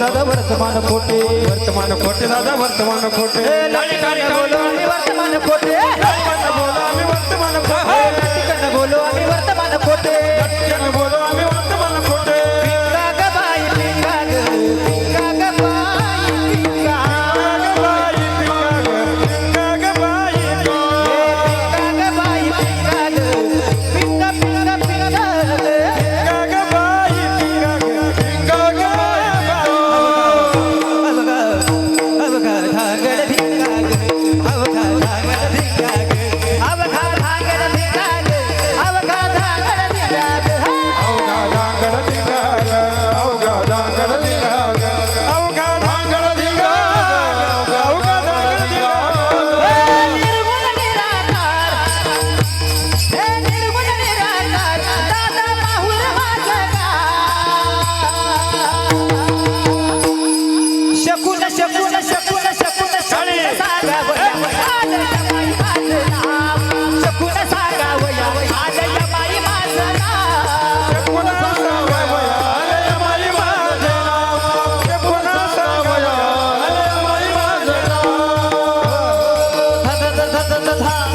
दादा वर्तमान खोटे वर्तमान खोटे दादा वर्तमान खोटे वर्तमान खोटे Valeu.